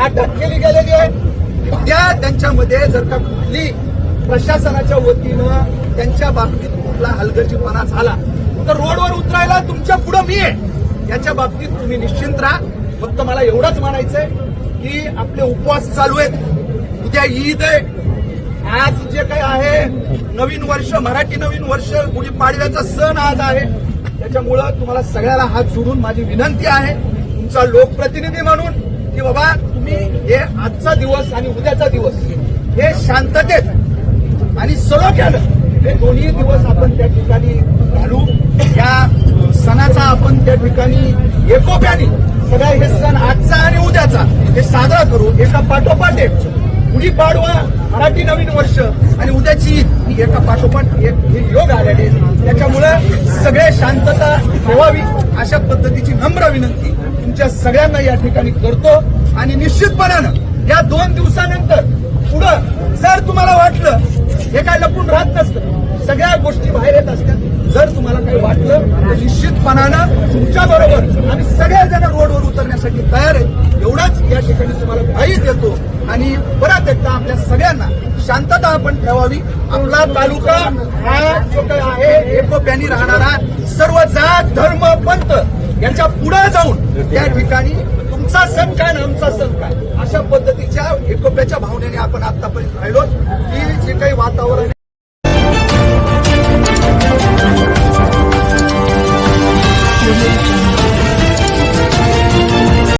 हा टपकेली गेलेली आहे त्या त्यांच्यामध्ये जर का कुठली प्रशासनाच्या वतीनं त्यांच्या बाबतीत कुठला हलगर्जीपणा झाला तर रोडवर उतरायला तुमच्या पुढं मी आहे. याच्या बाबतीत तुम्ही निश्चिंत राहा. फक्त मला एवढंच म्हणायचंय की आपले उपवास चालू आहेत. उद्या ईद आहे. आज जे काही आहे नवीन वर्ष मराठी नवीन वर्ष गुढीपाडव्याचा सण आज आहे. त्याच्यामुळं तुम्हाला सगळ्याला हात जोडून माझी विनंती आहे. तुमचा लोकप्रतिनिधी म्हणून की बाबा तुम्ही हे आजचा दिवस आणि उद्याचा दिवस हे शांततेत आणि सलोख्यानं हे दोन्ही दिवस आपण त्या ठिकाणी घालू. या सणाचा आपण त्या ठिकाणी एकोप्याने सगळा हे सण आजचा आणि उद्याचा हे साजरा करू. एका पाठोपाठ एक गुढीपाडवा मराठी नवीन वर्ष आणि उद्याची ईद एका पाठोपाठ एक हे योग आलेले त्याच्यामुळं त्याच्यामुळे सगळे शांतता ठेवावी अशा पद्धतीची नम्र विनंती. तुमच्या सगळ्यांना या ठिकाणी करतो आणि निश्चितपणानं या दोन दिवसानंतर पुढं जर तुम्हाला वाटलं हे काय लपून राहत नसतं. सगळ्या गोष्टी बाहेर येत असतात. जर तुम्हाला काही वाटलं तर निश्चितपणानं तुमच्या बरोबर आम्ही सगळेजण रोडवर उतरण्यासाठी तयार आहेत एवढाच या ठिकाणी तुम्हाला ग्वाही देतो. आणि परत एकदा आपल्या सगळ्यांना शांतता आपण ठेवावी. आपला तालुका हा जो काही आहे एकोप्यानी राहणारा सर्व जात धर्म पंथ याच्यापुढे जाऊन त्या ठिकाणी तुमचा सण काय आणि आमचा सण काय? अशा पद्धतीच्या एकोप्याच्या भावनेने आपण आतापर्यंत राहिलो की जे काही वातावरण